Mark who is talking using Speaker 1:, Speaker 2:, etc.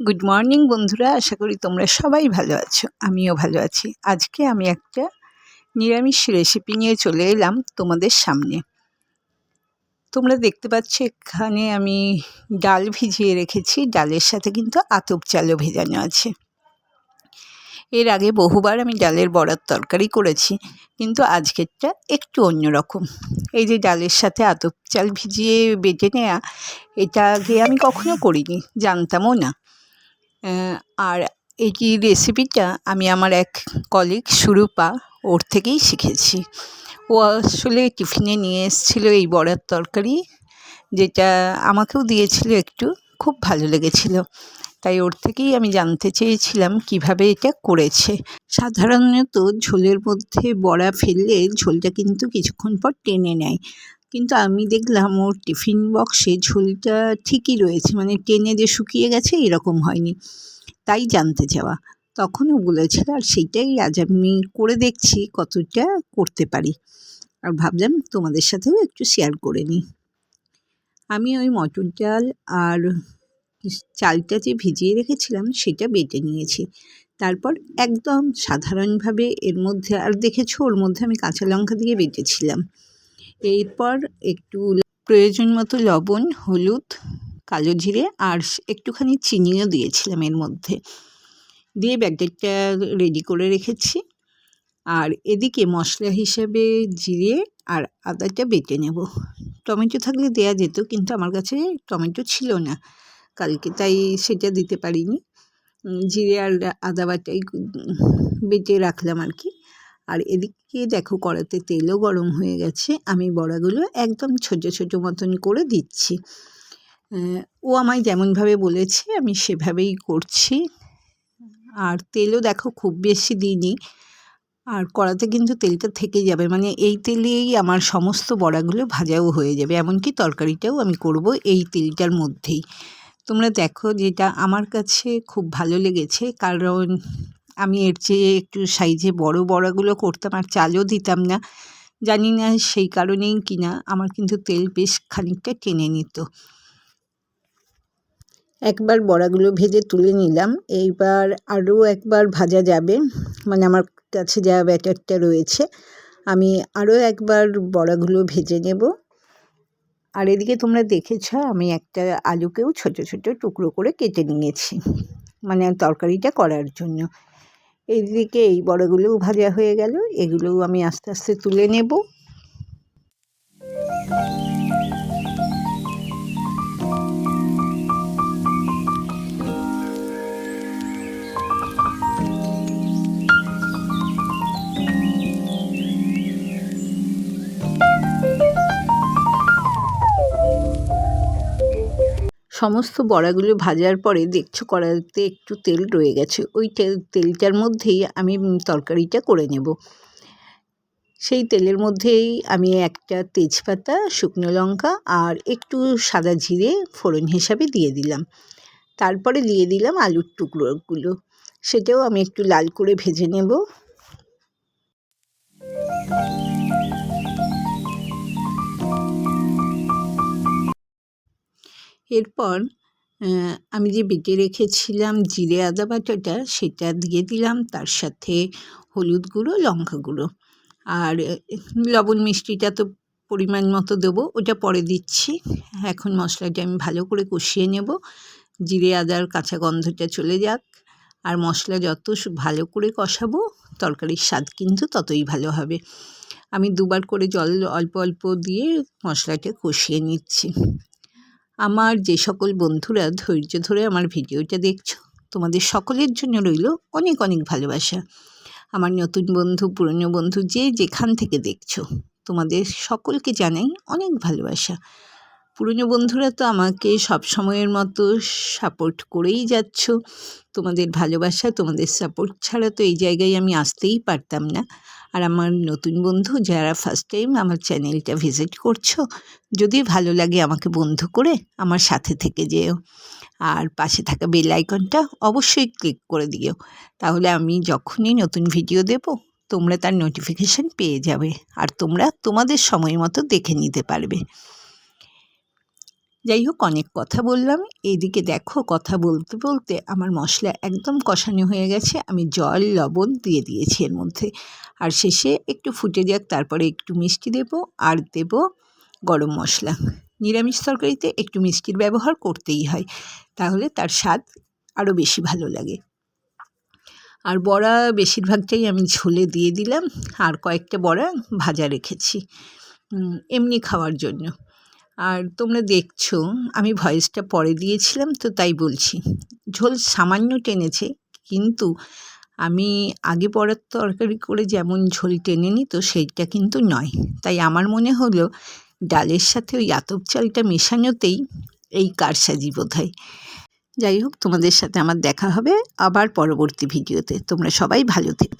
Speaker 1: Good morning বন্ধুরা। আশা করি তোমরা সবাই ভালো আছো। আমিও ভালো আছি। আজকে আমি একটা নিরামিষ রেসিপি নিয়ে চলে এলাম তোমাদের সামনে। তোমরা দেখতে পাচ্ছ, এখানে আমি ডাল ভিজিয়ে রেখেছি। ডালের সাথে কিন্তু আতপ চালও ভেজানো আছে। এর আগে বহুবার আমি ডালের বড়ার তরকারি করেছি, কিন্তু আজকেরটা একটু অন্যরকম। এই যে ডালের সাথে আতপ চাল ভিজিয়ে বেটে নেওয়া এটা আগে আমি কখনো করিনি, জানতামও না। আর এই রেসিপিটা আমি আমার এক কলিগ সুরূপা, ওর থেকেই শিখেছি। ও আসলে টিফিনে নিয়ে এসেছিল এই বড়ার তরকারি, যেটা আমাকেও দিয়েছিল একটু, খুব ভালো লেগেছিল। তাই ওর থেকেই আমি জানতে চেয়েছিলাম কীভাবে এটা করেছে। সাধারণত ঝোলের মধ্যে বড়া ফেললে ঝোলটা কিন্তু কিছুক্ষণ পর টেনে নেয়। কিন্তু আমি দেখলাম ওর টিফিন বক্সে ঝোলটা ঠিকই রয়েছে মানে টেনে যে শুকিয়ে গেছে এরকম হয়নি। তাই জানতে চাওয়া। তখনও বলেছিল, আর সেইটাই আজ আমি করে দেখছি কতটা করতে পারি। আর ভাবলাম তোমাদের সাথেও একটু শেয়ার করে নিই। আমি ওই মটর ডাল আর চালটা যে ভিজিয়ে রেখেছিলাম সেটা বেটে নিয়েছি। তারপর একদম সাধারণভাবে এর মধ্যে, আর দেখেছ ওর মধ্যে আমি কাঁচা লঙ্কা দিয়ে বেটেছিলাম। এরপর একটু প্রয়োজন মতো লবণ, হলুদ, কালো জিরে আর একটুখানি চিনিও দিয়েছিলাম এর মধ্যে। দিয়ে ব্যাটারটা রেডি করে রেখেছি। আর এদিকে মশলা হিসেবে জিরে আর আদাটা বেটে নেব। টমেটো থাকলে দেয়া যেত, কিন্তু আমার কাছে টমেটো ছিল না। কালকে তাই সেটা দিতে পারিনি। জিরে আর আদা বাটাই বেটে রাখলাম আর কি। আর এদিকে দেখো কড়াতে তেলও গরম হয়ে গেছে। আমি বড়াগুলো একদম ছোট ছোট মতন করে দিচ্ছি। ও আমায় যেমনভাবে বলেছে, আমি সেভাবেই করছি। আর তেলও দেখো খুব বেশি দিইনি। আর কড়াতে কিন্তু তেলটা থেকে যাবে। মানে এই তেলেই আমার সমস্ত বড়াগুলো ভাজাও হয়ে যাবে। এমনকি তরকারিটাও আমি করব এই তেলটার মধ্যেই। তোমরা দেখো যেটা আমার কাছে খুব ভালো লেগেছে। কারণ আমি এর চেয়ে একটু সাইজে বড় বড়াগুলো করতাম আর চালও দিতাম না। জানি না সেই কারণেই কিনা আমার কিন্তু তেল বেশ খানিকটা টেনে নিত। একবার বড়াগুলো ভেজে তুলে নিলাম। এইবার আরও একবার ভাজা যাবে। মানে আমার কাছে যা ব্যাটারটা রয়েছে, আমি আরও একবার বড়াগুলো ভেজে নেব। আর এদিকে তোমরা দেখেছ, আমি একটা আলুকেও ছোট ছোট টুকরো করে কেটে নিয়েছি। মানে তরকারিটা করার জন্য। এইদিকে এই বড়গুলোও ভাজা হয়ে গেল এগুলোও আমি আস্তে আস্তে তুলে নেব। সমস্ত বড়াগুলো ভাজার পরে দেখছ কড়াইতে একটু তেল রয়ে গেছে। ওই তেল, তেলটার মধ্যেই আমি তরকারিটা করে নেব। সেই তেলের মধ্যেই আমি একটা তেজপাতা, শুকনো লঙ্কা আর একটু সাদা জিরে ফোড়ন হিসাবে দিয়ে দিলাম। তারপরে দিয়ে দিলাম আলুর টুকরোগুলো। সেটাও আমি একটু লাল করে ভেজে নেব। এরপর আমি যে বেটে রেখেছিলাম জিরে আদা বাটাটা, সেটা দিয়ে দিলাম, তার সাথে হলুদ গুঁড়ো, লঙ্কা গুঁড়ো। আর লবণ মিষ্টিটা তো পরিমাণ মতো দেবো, ওটা পরে দিচ্ছি। এখন মশলাটা আমি ভালো করে কষিয়ে নেব। জিরে আদার কাঁচা গন্ধটা চলে যাক। আর মশলা যত ভালো করে কষাবো, তরকারির স্বাদ কিন্তু ততই ভালো হবে। আমি দুবার করে জল অল্প অল্প দিয়ে মশলাটা কষিয়ে নিচ্ছি। আমার যে সকল বন্ধুরা ধৈর্য ধরে আমার ভিডিওটা দেখছ, তোমাদের সকলের জন্য রইল অনেক অনেক ভালোবাসা। আমার নতুন বন্ধু, পুরনো বন্ধু যে যেখান থেকে দেখছ, তোমাদের সকলকে জানাই অনেক ভালোবাসা। পুরনো বন্ধুরা তো আমাকে সব সময়ের মতো সাপোর্ট করেই যাচ্ছ। তোমাদের ভালোবাসা, তোমাদের সাপোর্ট ছাড়া তো এই জায়গায় আমি আসতেই পারতাম না। আর আমার নতুন বন্ধু যারা ফার্স্ট টাইম আমার চ্যানেলটা ভিজিট করছ, যদি ভালো লাগে আমাকে বন্ধু করে আমার সাথে থেকে যেও। আর পাশে থাকা বেল আইকনটা অবশ্যই ক্লিক করে দিও। তাহলে আমি যখনই নতুন ভিডিও দেব, তোমরা তার নোটিফিকেশান পেয়ে যাবে। আর তোমরা তোমাদের সময় মতো দেখে নিতে পারবে। যাই হোক, অনেক কথা বললাম। এইদিকে দেখো, কথা বলতে বলতে আমার মশলা একদম কষানো হয়ে গেছে। আমি জল, লবণ দিয়ে দিয়েছি এর মধ্যে। আর শেষে একটু ফুটে যাক, তারপরে একটু মিষ্টি দেব আর দেব গরম মশলা। নিরামিষ তরকারিতে একটু মিষ্টির ব্যবহার করতেই হয়, তাহলে তার স্বাদ আরও বেশি ভালো লাগে। আর বড়া বেশিরভাগটাই আমি ঝোলে দিয়ে দিলাম। আর কয়েকটা বড়া ভাজা রেখেছি এমনি খাওয়ার জন্য। আর তোমরা দেখছ, আমি ভয়েসটা পরে দিয়েছিলাম, তো তাই বলছি। ঝোল সামান্য টেনেছে, কিন্তু আমি আগে পরের তরকারি করে যেমন ঝোল টেনে নিত, সেইটা কিন্তু নয়। তাই আমার মনে হলো, ডালের সাথে ওই আতপ চালটা মেশানোতেই এই কারসাজি বোধ হয় যাই হোক, তোমাদের সাথে আমার দেখা হবে আবার পরবর্তী ভিডিওতে। তোমরা সবাই ভালো থেকে।